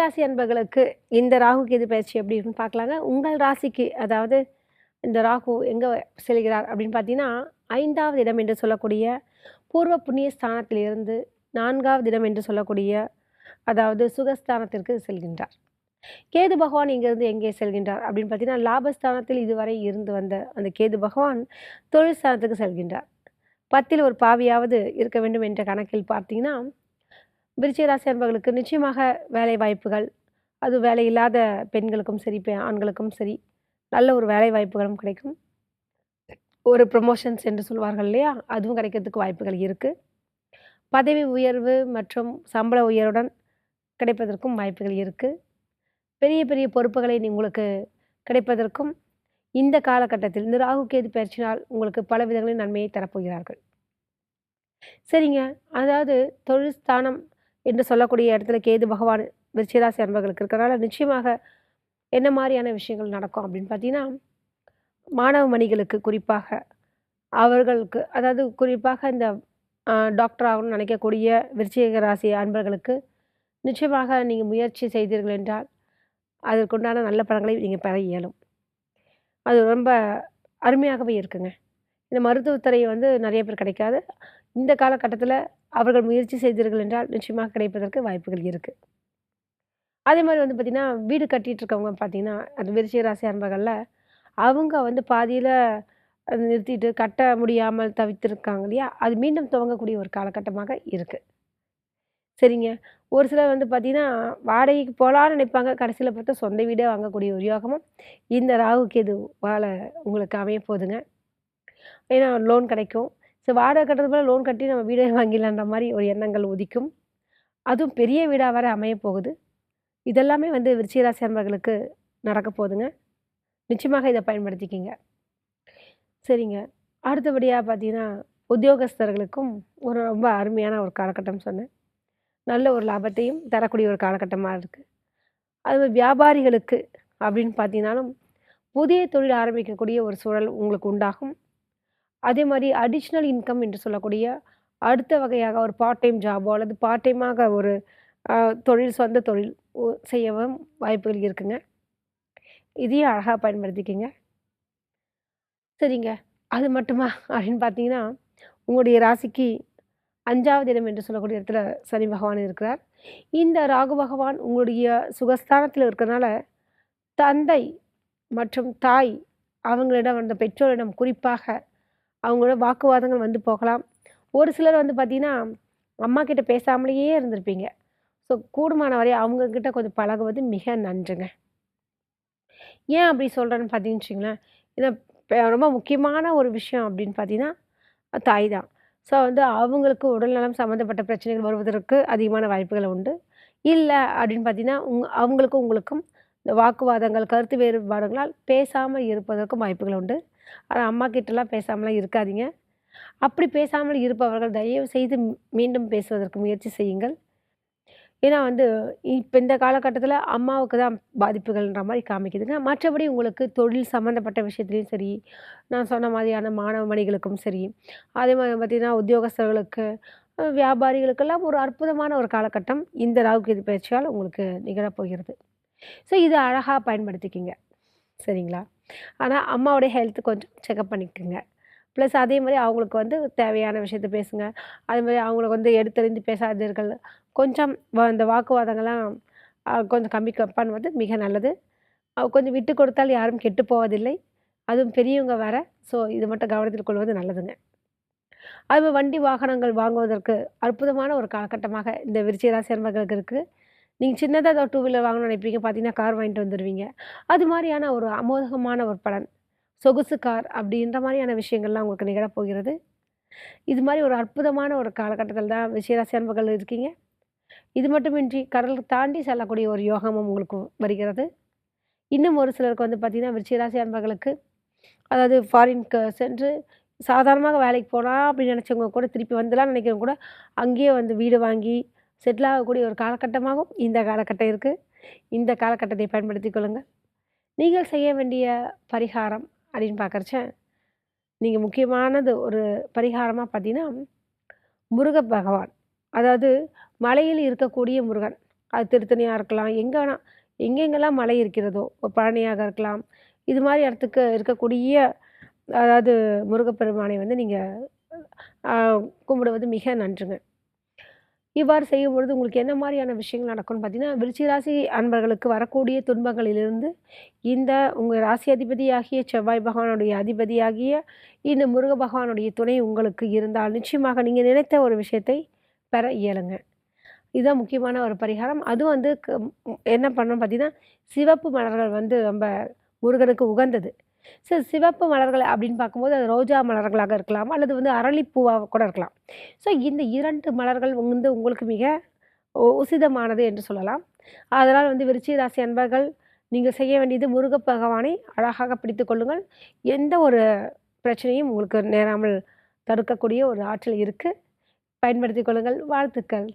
ராசி அன்பர்களுக்கு இந்த ராகு கேது பயிற்சி எப்படி இருக்குன்னு பார்க்கலாங்க. உங்கள் ராசிக்கு அதாவது இந்த ராகு எங்கே செல்கிறார் அப்படின்னு பார்த்தீங்கன்னா ஐந்தாவது இடம் என்று சொல்லக்கூடிய பூர்வ புண்ணிய ஸ்தானத்திலிருந்து நான்காவது இடம் என்று சொல்லக்கூடிய அதாவது சுகஸ்தானத்திற்கு செல்கின்றார். கேது பகவான் இங்கிருந்து எங்கே செல்கின்றார் அப்படின்னு பார்த்தீங்கன்னா லாபஸ்தானத்தில் இதுவரை இருந்து வந்த அந்த கேது பகவான் தொழில் ஸ்தானத்துக்கு செல்கின்றார். பத்தில் ஒரு பாவியாவது இருக்க வேண்டும் என்ற கணக்கில் பார்த்தீங்கன்னா விருச்சிகராசி அன்பர்களுக்கு நிச்சயமாக வேலை வாய்ப்புகள் அது வேலை இல்லாத பெண்களுக்கும் சரி ஆண்களுக்கும் சரி நல்ல ஒரு வேலை வாய்ப்புகளும் கிடைக்கும். ஒரு ப்ரொமோஷன்ஸ் என்று சொல்வார்கள் இல்லையா? அதுவும் கிடைக்கிறதுக்கு வாய்ப்புகள் இருக்குது பதவி உயர்வு மற்றும் சம்பள உயர்வுடன் கிடைப்பதற்கும் வாய்ப்புகள் இருக்குது பெரிய பெரிய பொறுப்புகளை உங்களுக்கு கிடைப்பதற்கும் இந்த காலகட்டத்தில் இந்த ராகு கேது பயிற்சினால் உங்களுக்கு பல விதங்களின் நன்மையை தரப்போகிறார்கள். சரிங்க. அதாவது தொழில் ஸ்தானம் என்று சொல்லக்கூடிய இடத்துல கேது பகவான் விருச்சிராசி அன்பர்களுக்கு இருக்கிறனால நிச்சயமாக என்ன மாதிரியான விஷயங்கள் நடக்கும் அப்படின்னு பார்த்தீங்கன்னா மாணவ மணிகளுக்கு குறிப்பாக அவர்களுக்கு அதாவது குறிப்பாக இந்த டாக்டர் ஆகணும்னு நினைக்கக்கூடிய விருச்சிக ராசி அன்பர்களுக்கு நிச்சயமாக நீங்கள் முயற்சி செய்தீர்கள் என்றால் அதற்குண்டான நல்ல பலன்களை நீங்கள் பெற இயலும். அது ரொம்ப அருமையாகவே இருக்குங்க. இந்த மருத்துவத்துறை வந்து நிறைய பேர் கிடைக்காது. இந்த காலகட்டத்தில் அவர்கள் முயற்சி செய்தீர்கள் என்றால் நிச்சயமாக கிடைப்பதற்கு வாய்ப்புகள் இருக்குது அதே மாதிரி வந்து பார்த்திங்கன்னா வீடு கட்டிட்டு இருக்கவங்க பார்த்தீங்கன்னா அது விருச்சிக ராசி அன்பர்களில் அவங்க வந்து பாதியில் நிறுத்திட்டு கட்ட முடியாமல் தவித்திருக்காங்க இல்லையா? அது மீண்டும் துவங்கக்கூடிய ஒரு காலகட்டமாக இருக்குது சரிங்க. ஒரு சிலர் வந்து பார்த்திங்கன்னா வாடகைக்கு போகலான்னு நினைப்பாங்க. கடைசியில் பார்த்தா சொந்த வீடே வாங்கக்கூடிய ஒரு யோகமும் இந்த ராகுக்கு இது வாழ உங்களுக்கு அமைய போகுதுங்க ஏன்னா லோன் கிடைக்கும். ஸோ வாடகை கட்டுறது போல் லோன் கட்டி நம்ம வீடே வாங்கிடலான்ற மாதிரி ஒரு எண்ணங்கள் உதிக்கும். அதுவும் பெரிய வீடாக வர அமைய போகுது. இதெல்லாமே வந்து விருச்சிகராசி அன்பர்களுக்கு நடக்க போகுதுங்க. நிச்சயமாக இதை பயன்படுத்திக்கிங்க. சரிங்க. அடுத்தபடியாக பார்த்தீங்கன்னா உத்தியோகஸ்தர்களுக்கும் ஒரு ரொம்ப அருமையான ஒரு காலகட்டம் சொன்னேன். நல்ல ஒரு லாபத்தையும் தரக்கூடிய ஒரு காலகட்டமாக இருக்குது அது வியாபாரிகளுக்கு அப்படின்னு பார்த்தீங்கன்னாலும் புதிய தொழில் ஆரம்பிக்கக்கூடிய ஒரு சூழல் உங்களுக்கு உண்டாகும். அதே மாதிரி அடிஷ்னல் இன்கம் என்று சொல்லக்கூடிய அடுத்த வகையாக ஒரு பார்ட் டைம் ஜாபோ அல்லது பார்ட் டைமாக ஒரு தொழில் சொந்த தொழில் செய்யவும் வாய்ப்புகள் இருக்குங்க. இதையும் அழகாக பயன்படுத்திக்கிங்க. சரிங்க. அது மட்டுமா? அப்படின்னு பார்த்தீங்கன்னா உங்களுடைய ராசிக்கு அஞ்சாவது இடம் என்று சொல்லக்கூடிய இடத்துல சனி பகவான் இருக்கிறார். இந்த ராகு பகவான் உங்களுடைய சுகஸ்தானத்தில் இருக்கிறனால தந்தை மற்றும் தாய் அவங்களிடம் அந்த பெற்றோரிடம் குறிப்பாக அவங்களோட வாக்குவாதங்கள் வந்து போகலாம். ஒரு சிலர் வந்து பார்த்தீங்கன்னா அம்மா கிட்ட பேசாமலேயே இருந்திருப்பீங்க. ஸோ கூடுமான வரை அவங்கக்கிட்ட கொஞ்சம் பழகுவது மிக நன்றுங்க. ஏன் அப்படி சொல்கிறேன்னு பார்த்தீங்கன்னு வச்சுங்களேன் இதை ரொம்ப முக்கியமான ஒரு விஷயம் அப்படின்னு பார்த்தீங்கன்னா தாய் தான். ஸோ வந்து அவங்களுக்கு உடல்நலம் சம்மந்தப்பட்ட பிரச்சனைகள் வருவதற்கு அதிகமான வாய்ப்புகள் உண்டு. இல்லை அப்படின்னு பார்த்தீங்கன்னா உங் அவங்களுக்கும் உங்களுக்கும் இந்த வாக்குவாதங்கள் கருத்து வேறுபாடுகளால் பேசாமல் இருப்பதற்கும் வாய்ப்புகள் உண்டு. ஆனால் அம்மா கிட்டலாம் பேசாமலாம் இருக்காதீங்க. அப்படி பேசாமல் இருப்பவர்கள் தயவு செய்து மீண்டும் பேசுவதற்கு முயற்சி செய்யுங்கள். ஏன்னா வந்து இப்போ இந்த காலகட்டத்தில் அம்மாவுக்கு தான் பாதிப்புகள்ன்ற மாதிரி காமிக்குதுங்க. மற்றபடி உங்களுக்கு தொழில் சம்மந்தப்பட்ட விஷயத்துலையும் சரி நான் சொன்ன மாதிரியான மாணவ மணிகளுக்கும் சரி அதே மாதிரி பார்த்திங்கன்னா உத்தியோகஸ்தர்களுக்கு வியாபாரிகளுக்கெல்லாம் ஒரு அற்புதமான ஒரு காலகட்டம் இந்த ராகுகேது பயிற்சியால் உங்களுக்கு நிகழப்போகிறது. ஸோ இது அழகாக பயன்படுத்திக்கிங்க. சரிங்களா? ஆனால் அம்மாவுடைய ஹெல்த் கொஞ்சம் செக்கப் பண்ணிக்கோங்க. ப்ளஸ் அதே மாதிரி அவங்களுக்கு வந்து தேவையான விஷயத்த பேசுங்க. அதே மாதிரி அவங்களுக்கு வந்து எடுத்தறிந்து பேசாதீர்கள். கொஞ்சம் வ- இந்த வாக்குவாதங்கள்லாம் கொஞ்சம் கம்மி க- பண்ணுவது மிக நல்லது. கொஞ்சம் விட்டு கொடுத்தால் யாரும் கெட்டு போவதில்லை. அதுவும் பெரியவங்க வேற ஸோ இது மட்டும் கவனத்தில் கொள்வது நல்லதுங்க. அது மாதிரி வண்டி வாகனங்கள் வாங்குவதற்கு அற்புதமான ஒரு காலகட்டமாக இந்த விருச்சிகராசி அன்பர்களுக்கு இருக்குது நீங்கள் சின்னதாக டூ வீலர் வாங்கணும்னு நினைப்பீங்க பார்த்தீங்கன்னா கார் வாங்கிட்டு வந்துடுவீங்க அது மாதிரியான ஒரு அமோகமான ஒரு பலன். சொகுசு கார் அப்படின்ற மாதிரியான விஷயங்கள்லாம் உங்களுக்கு நிகழப்போகிறது இது மாதிரி ஒரு அற்புதமான ஒரு காலகட்டத்தில் தான் விஷயராசி அன்புகள் இருக்கீங்க. இது மட்டுமின்றி கடல் தாண்டி செல்லக்கூடிய ஒரு யோகமும் உங்களுக்கு வருகிறது. இன்னும் ஒரு சிலருக்கு வந்து பார்த்திங்கன்னா விருச்சிகராசி அன்பர்களுக்கு அதாவது ஃபாரின்க்கு சென்று சாதாரணமாக வேலைக்கு போகலாம் அப்படின்னு நினச்சவங்க கூட திருப்பி வந்துலாம் நினைக்கிறவங்க கூட அங்கேயே வந்து வீடு வாங்கி செட்டில் ஆகக்கூடிய ஒரு காலகட்டமாகவும் இந்த காலகட்டம் இருக்குது இந்த காலகட்டத்தை பயன்படுத்தி கொள்ளுங்கள் நீங்கள் செய்ய வேண்டிய பரிகாரம் அப்படின்னு பார்க்குறச்ச நீங்கள் முக்கியமானது ஒரு பரிகாரமாக பார்த்தீங்கன்னா முருக பகவான். அதாவது மலையில் இருக்கக்கூடிய முருகன். அது திருத்தணியாக இருக்கலாம் எங்கே வேணால் எங்கெங்கெல்லாம் மலை இருக்கிறதோ பழனியாக இருக்கலாம். இது மாதிரி இடத்துக்கு இருக்கக்கூடிய அதாவது முருகப்பெருமானை வந்து நீங்கள் கும்பிடுவது மிக நன்றுங்க. இவ்வாறு செய்யும் பொழுது உங்களுக்கு என்ன மாதிரியான விஷயங்கள் நடக்கும்னு பார்த்தீங்கன்னா விருச்சி ராசி அன்பர்களுக்கு வரக்கூடிய துன்பங்களிலிருந்து இந்த உங்கள் ராசி அதிபதியாகிய செவ்வாய் பகவானுடைய அதிபதியாகிய இந்த முருக பகவானுடைய துணை உங்களுக்கு இருந்தால் நிச்சயமாக நீங்கள் நினைத்த ஒரு விஷயத்தை பெற இயலுங்க. இதுதான் முக்கியமான ஒரு பரிகாரம். அதுவும் வந்து க- என்ன பண்ணணும் பார்த்தீங்கன்னா சிவப்பு மலர்கள் வந்து ரொம்ப முருகனுக்கு உகந்தது. ஸோ சிவப்பு மலர்கள் அப்படின்னு பார்க்கும்போது அது ரோஜா மலர்களாக இருக்கலாம் அல்லது வந்து அரளிப்பூவாக கூட இருக்கலாம். ஸோ இந்த இரண்டு மலர்கள் வந்து உங்களுக்கு மிக உசிதமானது என்று சொல்லலாம். அதனால் வந்து விருச்சிக ராசி அன்பர்கள் நீங்கள் செய்ய வேண்டியது முருக பகவானை அழகாக பிடித்து கொள்ளுங்கள். எந்த ஒரு பிரச்சனையும் உங்களுக்கு நேராமல் தடுக்கக்கூடிய ஒரு ஆற்றல் இருக்குது பயன்படுத்திக் கொள்ளுங்கள். வாழ்த்துக்கள்.